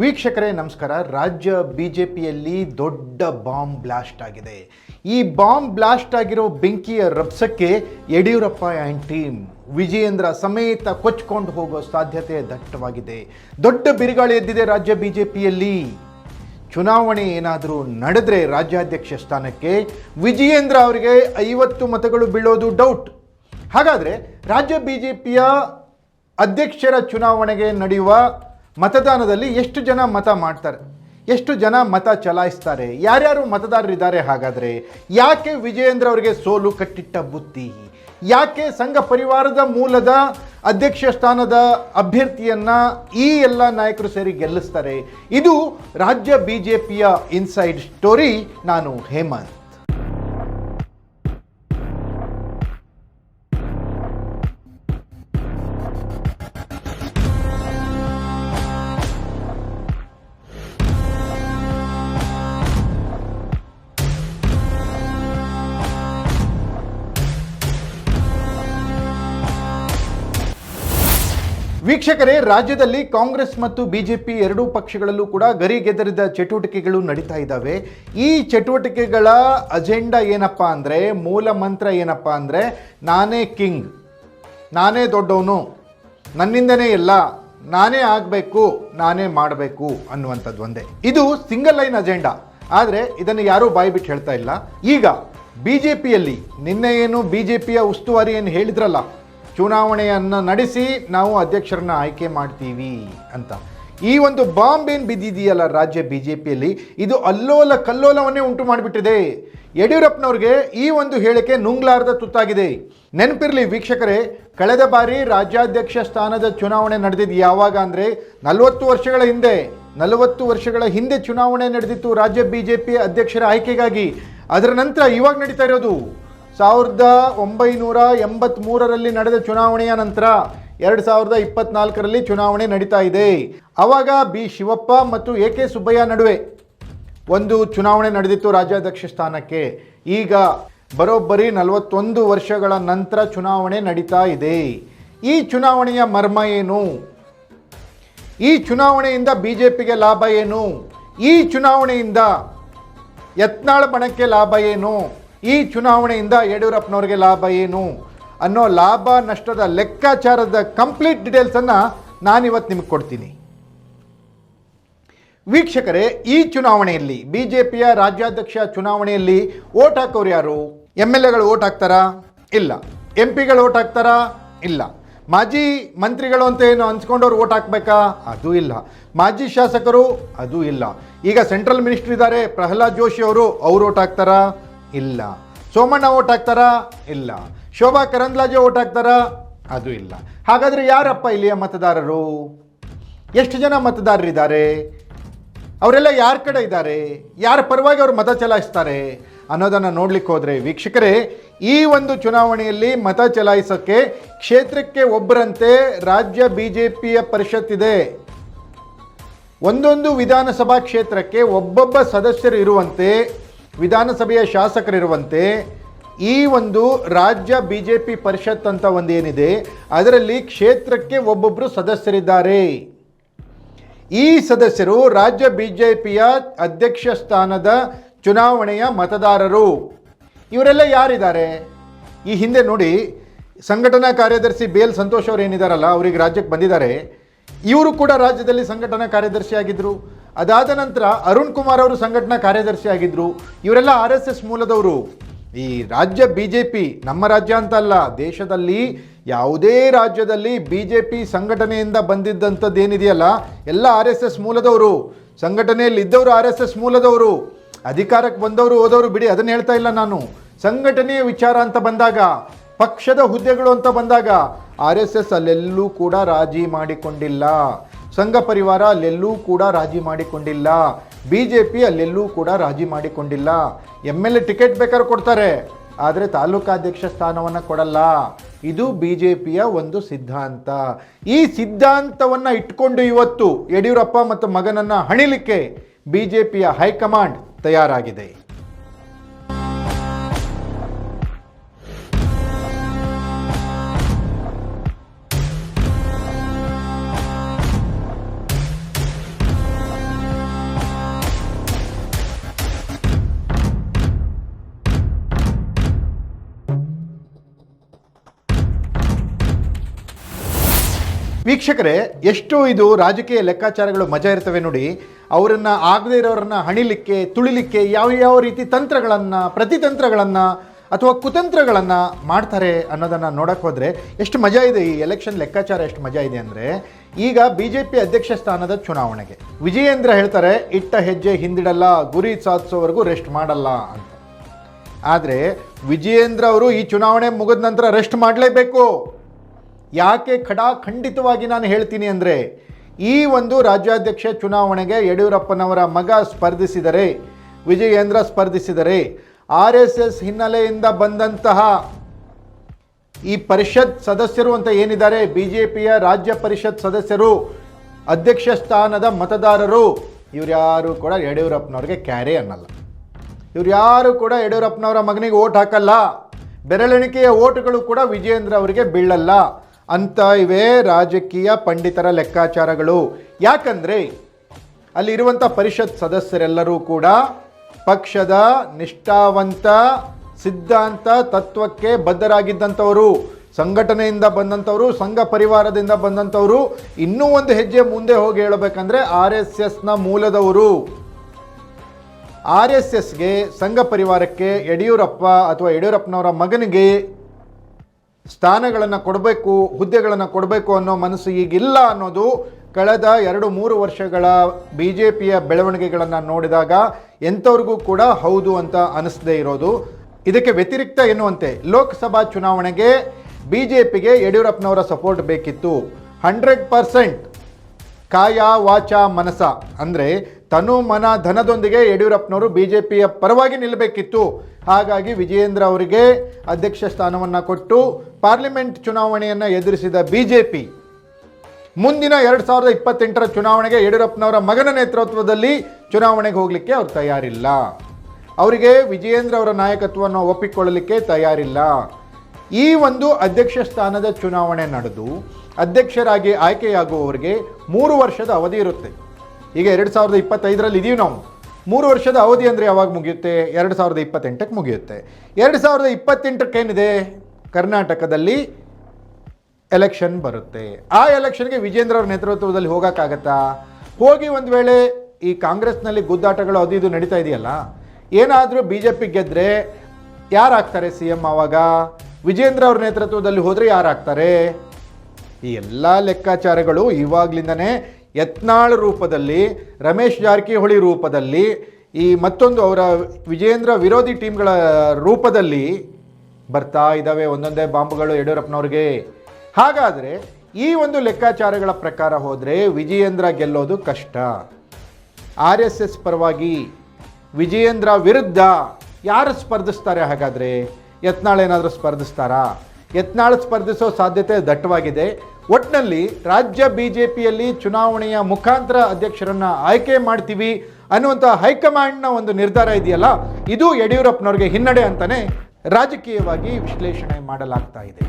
ವೀಕ್ಷಕರೇ, ನಮಸ್ಕಾರ. ರಾಜ್ಯ ಬಿ ಜೆ ಪಿಯಲ್ಲಿ ದೊಡ್ಡ ಬಾಂಬ್ ಬ್ಲಾಸ್ಟ್ ಆಗಿದೆ. ಈ ಬಾಂಬ್ ಬ್ಲಾಸ್ಟ್ ಆಗಿರೋ ಬೆಂಕಿಯ ರಭಸಕ್ಕೆ ಯಡಿಯೂರಪ್ಪ ಆ್ಯಂಡ್ ಟೀಮ್ ವಿಜಯೇಂದ್ರ ಸಮೇತ ಕೊಚ್ಕೊಂಡು ಹೋಗೋ ಸಾಧ್ಯತೆ ದಟ್ಟವಾಗಿದೆ. ದೊಡ್ಡ ಬಿರುಗಾಳಿ ಎದ್ದಿದೆ ರಾಜ್ಯ ಬಿ ಜೆ ಪಿಯಲ್ಲಿ ಚುನಾವಣೆ ಏನಾದರೂ ನಡೆದರೆ ರಾಜ್ಯಾಧ್ಯಕ್ಷ ಸ್ಥಾನಕ್ಕೆ ವಿಜಯೇಂದ್ರ ಅವರಿಗೆ ಐವತ್ತು ಮತಗಳು ಬೀಳೋದು ಡೌಟ್ ಹಾಗಾದರೆ ರಾಜ್ಯ ಬಿ ಜೆ ಪಿಯ ಅಧ್ಯಕ್ಷರ ಚುನಾವಣೆಗೆ ನಡೆಯುವ ಮತದಾನದಲ್ಲಿ ಎಷ್ಟು ಜನ ಮತ ಮಾಡ್ತಾರೆ? ಎಷ್ಟು ಜನ ಮತ ಚಲಾಯಿಸ್ತಾರೆ? ಯಾರ್ಯಾರು ಮತದಾರರಿದ್ದಾರೆ ಹಾಗಾದರೆ? ಯಾಕೆ ವಿಜಯೇಂದ್ರ ಅವರಿಗೆ ಸೋಲು ಕಟ್ಟಿಟ್ಟ ಬುತ್ತಿ ಯಾಕೆ ಸಂಘ ಪರಿವಾರದ ಮೂಲದ ಅಧ್ಯಕ್ಷ ಸ್ಥಾನದ ಅಭ್ಯರ್ಥಿಯನ್ನ ಈ ಎಲ್ಲ ನಾಯಕರು ಸೇರಿ ಗೆಲ್ಲಿಸ್ತಾರೆ? ಇದು ರಾಜ್ಯ ಬಿ ಜೆ ಪಿಯ ಇನ್ಸೈಡ್ ಸ್ಟೋರಿ. ನಾನು ಹೇಮಂತ್. ವೀಕ್ಷಕರೇ, ರಾಜ್ಯದಲ್ಲಿ ಕಾಂಗ್ರೆಸ್ ಮತ್ತು ಬಿಜೆಪಿ ಎರಡೂ ಪಕ್ಷಗಳಲ್ಲೂ ಕೂಡ ಗರಿಗೆದರಿದ ಚಟುವಟಿಕೆಗಳು ನಡೀತಾ ಇದ್ದಾವೆ. ಈ ಚಟುವಟಿಕೆಗಳ ಅಜೆಂಡಾ ಏನಪ್ಪ ಅಂದರೆ, ಮೂಲ ಮಂತ್ರ ಏನಪ್ಪ ಅಂದರೆ, ನಾನೇ ಕಿಂಗ್, ನಾನೇ ದೊಡ್ಡವನು, ನನ್ನಿಂದನೇ ಎಲ್ಲ, ನಾನೇ ಆಗಬೇಕು, ನಾನೇ ಮಾಡಬೇಕು ಅನ್ನುವಂಥದ್ದು ಒಂದೇ. ಇದು ಸಿಂಗಲ್ ಲೈನ್ ಅಜೆಂಡಾ. ಆದರೆ ಇದನ್ನು ಯಾರೂ ಬಾಯಿ ಬಿಟ್ಟು ಹೇಳ್ತಾ ಇಲ್ಲ. ಈಗ ಬಿ ಜೆ ಪಿಯಲ್ಲಿ ನಿನ್ನೆ ಏನು ಬಿ ಜೆ ಪಿಯ ಉಸ್ತುವಾರಿ ಏನು ಹೇಳಿದ್ರಲ್ಲ ಚುನಾವಣೆಯನ್ನು ನಡೆಸಿ ನಾವು ಅಧ್ಯಕ್ಷರನ್ನ ಆಯ್ಕೆ ಮಾಡ್ತೀವಿ ಅಂತ. ಈ ಒಂದು ಬಾಂಬ್ ಏನು ಬಿದ್ದಿದೆಯಲ್ಲ ರಾಜ್ಯ ಬಿ ಜೆ ಪಿಯಲ್ಲಿ ಇದು ಅಲ್ಲೋಲ ಕಲ್ಲೋಲವನ್ನೇ ಉಂಟು ಮಾಡಿಬಿಟ್ಟಿದೆ. ಯಡಿಯೂರಪ್ಪನವ್ರಿಗೆ ಈ ಒಂದು ಹೇಳಿಕೆ ನುಂಗ್ಲಾರದ ತುತ್ತಾಗಿದೆ. ನೆನಪಿರಲಿ ವೀಕ್ಷಕರೇ, ಕಳೆದ ಬಾರಿ ರಾಜ್ಯಾಧ್ಯಕ್ಷ ಸ್ಥಾನದ ಚುನಾವಣೆ ನಡೆದಿದ್ದು ಯಾವಾಗ ಅಂದರೆ ನಲವತ್ತು ವರ್ಷಗಳ ಹಿಂದೆ, ನಲವತ್ತು ವರ್ಷಗಳ ಹಿಂದೆ ಚುನಾವಣೆ ನಡೆದಿತ್ತು ರಾಜ್ಯ ಬಿ ಜೆ ಪಿ ಅಧ್ಯಕ್ಷರ ಆಯ್ಕೆಗಾಗಿ. ಅದರ ನಂತರ ಇವಾಗ ನಡೀತಾ ಇರೋದು. ಸಾವಿರದ ಒಂಬೈನೂರ ಎಂಬತ್ತ್ಮೂರರಲ್ಲಿ ನಡೆದ ಚುನಾವಣೆಯ ನಂತರ ಎರಡು ಸಾವಿರದ ಇಪ್ಪತ್ನಾಲ್ಕರಲ್ಲಿ ಚುನಾವಣೆ ನಡೀತಾ ಇದೆ. ಆವಾಗ ಬಿ ಶಿವಪ್ಪ ಮತ್ತು ಎ ಕೆ ಸುಬ್ಬಯ್ಯ ನಡುವೆ ಒಂದು ಚುನಾವಣೆ ನಡೆದಿತ್ತು ರಾಜ್ಯಾಧ್ಯಕ್ಷ ಸ್ಥಾನಕ್ಕೆ. ಈಗ ಬರೋಬ್ಬರಿ ನಲವತ್ತೊಂದು ವರ್ಷಗಳ ನಂತರ ಚುನಾವಣೆ ನಡೀತಾ ಇದೆ. ಈ ಚುನಾವಣೆಯ ಮರ್ಮ ಏನು? ಈ ಚುನಾವಣೆಯಿಂದ ಬಿ ಜೆ ಪಿಗೆ ಲಾಭ ಏನು? ಈ ಚುನಾವಣೆಯಿಂದ ಯತ್ನಾಳ ಬಣಕ್ಕೆ ಲಾಭ ಏನು? ಈ ಚುನಾವಣೆಯಿಂದ ಯಡಿಯೂರಪ್ಪನವ್ರಿಗೆ ಲಾಭ ಏನು ಅನ್ನೋ ಲಾಭ ನಷ್ಟದ ಲೆಕ್ಕಾಚಾರದ ಕಂಪ್ಲೀಟ್ ಡೀಟೇಲ್ಸನ್ನು ನಾನಿವತ್ತು ನಿಮಗೆ ಕೊಡ್ತೀನಿ. ವೀಕ್ಷಕರೇ, ಈ ಚುನಾವಣೆಯಲ್ಲಿ ಬಿ ಜೆ ಪಿಯ ರಾಜ್ಯಾಧ್ಯಕ್ಷ ಚುನಾವಣೆಯಲ್ಲಿ ಓಟ್ ಹಾಕೋರು ಯಾರು? ಎಂ ಎಲ್ ಎಗಳು ಓಟ್ ಹಾಕ್ತಾರಾ? ಇಲ್ಲ. ಎಂ ಪಿಗಳು ಓಟ್ ಹಾಕ್ತಾರಾ? ಇಲ್ಲ. ಮಾಜಿ ಮಂತ್ರಿಗಳು ಅಂತ ಏನು ಅನ್ಸ್ಕೊಂಡವ್ರು ಓಟ್ ಹಾಕ್ಬೇಕಾ? ಅದು ಇಲ್ಲ. ಮಾಜಿ ಶಾಸಕರು, ಅದು ಇಲ್ಲ. ಈಗ ಸೆಂಟ್ರಲ್ ಮಿನಿಸ್ಟರ್ ಇದ್ದಾರೆ, ಪ್ರಹ್ಲಾದ್ ಜೋಶಿ ಅವರು, ಅವ್ರು ಓಟ್ ಹಾಕ್ತಾರಾ? ಇಲ್ಲ. ಸೋಮಣ್ಣ ಓಟ್ ಹಾಕ್ತಾರಾ? ಇಲ್ಲ. ಶೋಭಾ ಕರಂದ್ಲಾಜೆ ಓಟ್ ಹಾಕ್ತಾರಾ? ಅದು ಇಲ್ಲ. ಹಾಗಾದರೆ ಯಾರಪ್ಪ ಇಲ್ಲಿಯ ಮತದಾರರು? ಎಷ್ಟು ಜನ ಮತದಾರರಿದ್ದಾರೆ? ಅವರೆಲ್ಲ ಯಾರ ಕಡೆ ಇದ್ದಾರೆ? ಯಾರ ಪರವಾಗಿ ಅವರು ಮತ ಚಲಾಯಿಸ್ತಾರೆ? ಅನ್ನೋದನ್ನು ನೋಡ್ಲಿಕ್ಕೆ ಹೋದರೆ ವೀಕ್ಷಕರೇ, ಈ ಒಂದು ಚುನಾವಣೆಯಲ್ಲಿ ಮತ ಚಲಾಯಿಸೋಕ್ಕೆ ಕ್ಷೇತ್ರಕ್ಕೆ ಒಬ್ಬರಂತೆ ರಾಜ್ಯ ಬಿ ಜೆ ಪಿಯ ಪರಿಷತ್ ಇದೆ. ಒಂದೊಂದು ವಿಧಾನಸಭಾ ಕ್ಷೇತ್ರಕ್ಕೆ ಒಬ್ಬೊಬ್ಬ ಸದಸ್ಯರು ಇರುವಂತೆ ವಿಧಾನಸಭೆಯ ಶಾಸಕರಿರುವಂತೆ ಈ ಒಂದು ರಾಜ್ಯ ಬಿ ಜೆ ಪಿ ಪರಿಷತ್ ಅಂತ ಒಂದೇನಿದೆ, ಅದರಲ್ಲಿ ಕ್ಷೇತ್ರಕ್ಕೆ ಒಬ್ಬೊಬ್ಬರು ಸದಸ್ಯರಿದ್ದಾರೆ. ಈ ಸದಸ್ಯರು ರಾಜ್ಯ ಬಿ ಜೆ ಪಿಯ ಅಧ್ಯಕ್ಷ ಸ್ಥಾನದ ಚುನಾವಣೆಯ ಮತದಾರರು. ಇವರೆಲ್ಲ ಯಾರಿದ್ದಾರೆ? ಈ ಹಿಂದೆ ನೋಡಿ, ಸಂಘಟನಾ ಕಾರ್ಯದರ್ಶಿ ಬಿ ಎಲ್ ಸಂತೋಷ್ ಅವರು ಏನಿದಾರಲ್ಲ, ಅವರಿಗೆ ರಾಜ್ಯಕ್ಕೆ ಬಂದಿದ್ದಾರೆ. ಇವರು ಕೂಡ ರಾಜ್ಯದಲ್ಲಿ ಸಂಘಟನಾ ಕಾರ್ಯದರ್ಶಿ ಆಗಿದ್ದರು ಅದಾದ ನಂತರ ಅರುಣ್ ಕುಮಾರ್ ಅವರು ಸಂಘಟನಾ ಕಾರ್ಯದರ್ಶಿ ಆಗಿದ್ದರು ಇವರೆಲ್ಲ ಆರ್ ಎಸ್ ಎಸ್ ಮೂಲದವರು. ಈ ರಾಜ್ಯ ಬಿ ಜೆ ಪಿ ನಮ್ಮ ರಾಜ್ಯ ಅಂತ ಅಲ್ಲ, ದೇಶದಲ್ಲಿ ಯಾವುದೇ ರಾಜ್ಯದಲ್ಲಿ ಬಿ ಜೆ ಪಿ ಸಂಘಟನೆಯಿಂದ ಬಂದಿದ್ದಂಥದ್ದು ಏನಿದೆಯಲ್ಲ ಎಲ್ಲ ಆರ್ ಎಸ್ ಎಸ್ ಮೂಲದವರು. ಸಂಘಟನೆಯಲ್ಲಿ ಇದ್ದವರು ಆರ್ ಎಸ್ ಎಸ್ ಮೂಲದವರು. ಅಧಿಕಾರಕ್ಕೆ ಬಂದವರು ಹೋದವರು, ಬಿಡಿ, ಅದನ್ನು ಹೇಳ್ತಾ ಇಲ್ಲ ನಾನು. ಸಂಘಟನೆಯ ವಿಚಾರ ಅಂತ ಬಂದಾಗ, ಪಕ್ಷದ ಹುದ್ದೆಗಳು ಅಂತ ಬಂದಾಗ, ಆರ್ ಎಸ್ ಎಸ್ ಅಲ್ಲೆಲ್ಲೂ ಕೂಡ ರಾಜಿ ಮಾಡಿಕೊಂಡಿಲ್ಲ. ಸಂಘ ಪರಿವಾರ ಅಲ್ಲೆಲ್ಲೂ ಕೂಡ ರಾಜಿ ಮಾಡಿಕೊಂಡಿಲ್ಲ. ಬಿ ಜೆ ಪಿ ಅಲ್ಲೆಲ್ಲೂ ಕೂಡ ರಾಜಿ ಮಾಡಿಕೊಂಡಿಲ್ಲ. ಎಂ ಎಲ್ ಎ ಟಿಕೆಟ್ ಬೇಕಾದ್ರೆ ಕೊಡ್ತಾರೆ, ಆದರೆ ತಾಲೂಕಾಧ್ಯಕ್ಷ ಸ್ಥಾನವನ್ನು ಕೊಡಲ್ಲ. ಇದು ಬಿ ಜೆ ಪಿಯ ಒಂದು ಸಿದ್ಧಾಂತ. ಈ ಸಿದ್ಧಾಂತವನ್ನು ಇಟ್ಕೊಂಡು ಇವತ್ತು ಯಡಿಯೂರಪ್ಪ ಮತ್ತು ಮಗನನ್ನು ಹಣಿಲಿಕ್ಕೆ ಬಿ ಜೆ ಪಿಯ ಹೈಕಮಾಂಡ್ ತಯಾರಾಗಿದೆ. ವೀಕ್ಷಕರೇ, ಎಷ್ಟು ಇದು ರಾಜಕೀಯ ಲೆಕ್ಕಾಚಾರಗಳು ಮಜಾ ಇರ್ತವೆ ನೋಡಿ. ಅವರನ್ನ ಆಗದೇ ಇರೋರನ್ನ ಹಣಿಲಿಕ್ಕೆ, ತುಳಿಲಿಕ್ಕೆ ಯಾವ ಯಾವ ರೀತಿ ತಂತ್ರಗಳನ್ನು, ಪ್ರತಿತಂತ್ರಗಳನ್ನು ಅಥವಾ ಕುತಂತ್ರಗಳನ್ನು ಮಾಡ್ತಾರೆ ಅನ್ನೋದನ್ನು ನೋಡಕ್ ಹೋದರೆ ಎಷ್ಟು ಮಜಾ ಇದೆ ಈ ಎಲೆಕ್ಷನ್ ಲೆಕ್ಕಾಚಾರ ಎಷ್ಟು ಮಜಾ ಇದೆ ಅಂದರೆ, ಈಗ ಬಿ ಜೆ ಪಿ ಅಧ್ಯಕ್ಷ ಸ್ಥಾನದ ಚುನಾವಣೆಗೆ. ವಿಜಯೇಂದ್ರ ಹೇಳ್ತಾರೆ, ಇಟ್ಟ ಹೆಜ್ಜೆ ಹಿಂದಿಡಲ್ಲ, ಗುರಿ ಸಾಧಿಸೋವರೆಗೂ ರೆಸ್ಟ್ ಮಾಡಲ್ಲ ಅಂತ. ಆದರೆ ವಿಜಯೇಂದ್ರ ಅವರು ಈ ಚುನಾವಣೆ ಮುಗಿದ ನಂತರ ರೆಸ್ಟ್ ಮಾಡಲೇಬೇಕು. ಯಾಕೆ ಖಡಾ ಖಂಡಿತವಾಗಿ ನಾನು ಹೇಳ್ತೀನಿ ಅಂದರೆ, ಈ ಒಂದು ರಾಜ್ಯಾಧ್ಯಕ್ಷ ಚುನಾವಣೆಗೆ ಯಡಿಯೂರಪ್ಪನವರ ಮಗ ಸ್ಪರ್ಧಿಸಿದರೆ, ವಿಜಯೇಂದ್ರ ಸ್ಪರ್ಧಿಸಿದರೆ, ಆರ್ ಎಸ್ ಎಸ್ ಹಿನ್ನೆಲೆಯಿಂದ ಬಂದಂತಹ ಈ ಪರಿಷತ್ ಸದಸ್ಯರು ಅಂತ ಏನಿದ್ದಾರೆ ಬಿ ಜೆ ಪಿಯ ರಾಜ್ಯ ಪರಿಷತ್ ಸದಸ್ಯರು, ಅಧ್ಯಕ್ಷ ಸ್ಥಾನದ ಮತದಾರರು ಇವ್ರ್ಯಾರು ಕೂಡ ಯಡಿಯೂರಪ್ಪನವ್ರಿಗೆ ಕ್ಯಾರೆ ಅನ್ನಲ್ಲ. ಇವ್ರು ಯಾರು ಕೂಡ ಯಡಿಯೂರಪ್ಪನವರ ಮಗನಿಗೆ ಓಟ್ ಹಾಕಲ್ಲ, ಬೆರಳೆಣಿಕೆಯ ಓಟುಗಳು ಕೂಡ ವಿಜಯೇಂದ್ರ ಅವರಿಗೆ ಬೀಳಲ್ಲ. ಅಂತ ಇವೆ ರಾಜಕೀಯ ಪಂಡಿತರ ಲೆಕ್ಕಾಚಾರಗಳು. ಯಾಕಂದರೆ ಅಲ್ಲಿರುವಂಥ ಪರಿಷತ್ ಸದಸ್ಯರೆಲ್ಲರೂ ಕೂಡ ಪಕ್ಷದ ನಿಷ್ಠಾವಂತ, ಸಿದ್ಧಾಂತ, ತತ್ವಕ್ಕೆ ಬದ್ಧರಾಗಿದ್ದಂಥವರು. ಸಂಘಟನೆಯಿಂದ ಬಂದಂಥವರು, ಸಂಘ ಪರಿವಾರದಿಂದ ಬಂದಂಥವರು. ಇನ್ನೂ ಒಂದು ಹೆಜ್ಜೆ ಮುಂದೆ ಹೋಗಿ ಹೇಳಬೇಕಂದ್ರೆ ಆರ್ ಎಸ್ ಎಸ್ನ ಮೂಲದವರು. ಆರ್ ಎಸ್ ಎಸ್ಗೆ ಸಂಘ ಪರಿವಾರಕ್ಕೆ ಯಡಿಯೂರಪ್ಪ ಅಥವಾ ಯಡಿಯೂರಪ್ಪನವರ ಮಗನಿಗೆ ಸ್ಥಾನಗಳನ್ನು ಕೊಡಬೇಕು, ಹುದ್ದೆಗಳನ್ನು ಕೊಡಬೇಕು ಅನ್ನೋ ಮನಸ್ಸು ಈಗಿಲ್ಲ ಅನ್ನೋದು ಕಳೆದ ಎರಡು ಮೂರು ವರ್ಷಗಳ ಬಿ ಜೆ ಪಿಯ ಬೆಳವಣಿಗೆಗಳನ್ನು ನೋಡಿದಾಗ ಎಂಥವ್ರಿಗೂ ಕೂಡ ಹೌದು ಅಂತ ಅನಿಸದೇ ಇರೋದು. ಇದಕ್ಕೆ ವ್ಯತಿರಿಕ್ತ ಎನ್ನುವಂತೆ ಲೋಕಸಭಾ ಚುನಾವಣೆಗೆ ಬಿ ಜೆ ಪಿಗೆ ಯಡಿಯೂರಪ್ಪನವರ ಸಪೋರ್ಟ್ ಬೇಕಿತ್ತು. ಹಂಡ್ರೆಡ್ ಪರ್ಸೆಂಟ್ ಕಾಯ ವಾಚ ಮನಸ ಅಂದರೆ ತನು ಮನ ಧನದೊಂದಿಗೆ ಯಡಿಯೂರಪ್ಪನವರು ಬಿ ಜೆ ಪಿಯ ಪರವಾಗಿ ನಿಲ್ಲಬೇಕಿತ್ತು. ಹಾಗಾಗಿ ವಿಜಯೇಂದ್ರ ಅವರಿಗೆ ಅಧ್ಯಕ್ಷ ಸ್ಥಾನವನ್ನು ಕೊಟ್ಟು ಪಾರ್ಲಿಮೆಂಟ್ ಚುನಾವಣೆಯನ್ನು ಎದುರಿಸಿದ ಬಿ ಜೆ ಪಿ ಮುಂದಿನ ಎರಡು ಸಾವಿರದ ಇಪ್ಪತ್ತೆಂಟರ ಚುನಾವಣೆಗೆ ಯಡಿಯೂರಪ್ಪನವರ ಮಗನ ನೇತೃತ್ವದಲ್ಲಿ ಚುನಾವಣೆಗೆ ಹೋಗಲಿಕ್ಕೆ ಅವ್ರು ತಯಾರಿಲ್ಲ. ಅವರಿಗೆ ವಿಜಯೇಂದ್ರ ಅವರ ನಾಯಕತ್ವವನ್ನು ಒಪ್ಪಿಕೊಳ್ಳಲಿಕ್ಕೆ ತಯಾರಿಲ್ಲ. ಈ ಒಂದು ಅಧ್ಯಕ್ಷ ಸ್ಥಾನದ ಚುನಾವಣೆ ನಡೆದು ಅಧ್ಯಕ್ಷರಾಗಿ ಆಯ್ಕೆಯಾಗುವವರಿಗೆ ಮೂರು ವರ್ಷದ ಅವಧಿ ಇರುತ್ತೆ. ಈಗ ಎರಡು ಸಾವಿರದ ಇಪ್ಪತ್ತೈದರಲ್ಲಿ ಇದೀವಿ ನಾವು. ಮೂರು ವರ್ಷದ ಅವಧಿ ಅಂದರೆ ಯಾವಾಗ ಮುಗಿಯುತ್ತೆ? ಎರಡು ಸಾವಿರದ ಇಪ್ಪತ್ತೆಂಟಕ್ಕೆ ಮುಗಿಯುತ್ತೆ. ಎರಡು ಸಾವಿರದ ಇಪ್ಪತ್ತೆಂಟಕ್ಕೇನಿದೆ ಕರ್ನಾಟಕದಲ್ಲಿ ಎಲೆಕ್ಷನ್ ಬರುತ್ತೆ. ಆ ಎಲೆಕ್ಷನ್ಗೆ ವಿಜೇಂದ್ರ ಅವ್ರ ನೇತೃತ್ವದಲ್ಲಿ ಹೋಗೋಕ್ಕಾಗತ್ತಾ? ಹೋಗಿ ಒಂದು ವೇಳೆ ಈ ಕಾಂಗ್ರೆಸ್ನಲ್ಲಿ ಗುದ್ದಾಟಗಳು ಅದು ಇದು ನಡೀತಾ ಇದೆಯಲ್ಲ, ಏನಾದರೂ ಬಿ ಜೆ ಪಿ ಗೆದ್ದರೆ ಯಾರಾಗ್ತಾರೆ ಸಿ ಎಂ ಆವಾಗ? ವಿಜೇಂದ್ರ ಅವ್ರ ನೇತೃತ್ವದಲ್ಲಿ ಹೋದರೆ ಯಾರಾಗ್ತಾರೆ? ಈ ಎಲ್ಲ ಲೆಕ್ಕಾಚಾರಗಳು ಇವಾಗ್ಲಿಂದನೇ ಯತ್ನಾಳ್ ರೂಪದಲ್ಲಿ, ರಮೇಶ್ ಜಾರಕಿಹೊಳಿ ರೂಪದಲ್ಲಿ, ಈ ಮತ್ತೊಂದು ಅವರ ವಿಜೇಂದ್ರ ವಿರೋಧಿ ಟೀಮ್ಗಳ ರೂಪದಲ್ಲಿ ಬರ್ತಾ ಇದ್ದಾವೆ ಒಂದೊಂದೇ ಬಾಂಬುಗಳು ಯಡಿಯೂರಪ್ಪನವ್ರಿಗೆ. ಹಾಗಾದರೆ ಈ ಒಂದು ಲೆಕ್ಕಾಚಾರಗಳ ಪ್ರಕಾರ ಹೋದರೆ ವಿಜಯೇಂದ್ರ ಗೆಲ್ಲೋದು ಕಷ್ಟ. ಆರ್ ಎಸ್ ಎಸ್ ಪರವಾಗಿ ವಿಜಯೇಂದ್ರ ವಿರುದ್ಧ ಯಾರು ಸ್ಪರ್ಧಿಸ್ತಾರೆ? ಹಾಗಾದರೆ ಯತ್ನಾಳ್ ಏನಾದರೂ ಸ್ಪರ್ಧಿಸ್ತಾರಾ? ಯತ್ನಾಳ್ ಸ್ಪರ್ಧಿಸೋ ಸಾಧ್ಯತೆ ದಟ್ಟವಾಗಿದೆ. ಒಟ್ಟಿನಲ್ಲಿ ರಾಜ್ಯ ಬಿ ಜೆ ಪಿಯಲ್ಲಿ ಚುನಾವಣೆಯ ಮುಖಾಂತರ ಅಧ್ಯಕ್ಷರನ್ನ ಆಯ್ಕೆ ಮಾಡ್ತೀವಿ ಅನ್ನುವಂಥ ಹೈಕಮಾಂಡ್ನ ಒಂದು ನಿರ್ಧಾರ ಇದೆಯಲ್ಲ, ಇದು ಯಡಿಯೂರಪ್ಪನವ್ರಿಗೆ ಹಿನ್ನಡೆ ಅಂತಲೇ ರಾಜಕೀಯವಾಗಿ ವಿಶ್ಲೇಷಣೆ ಮಾಡಲಾಗ್ತಾ ಇದೆ.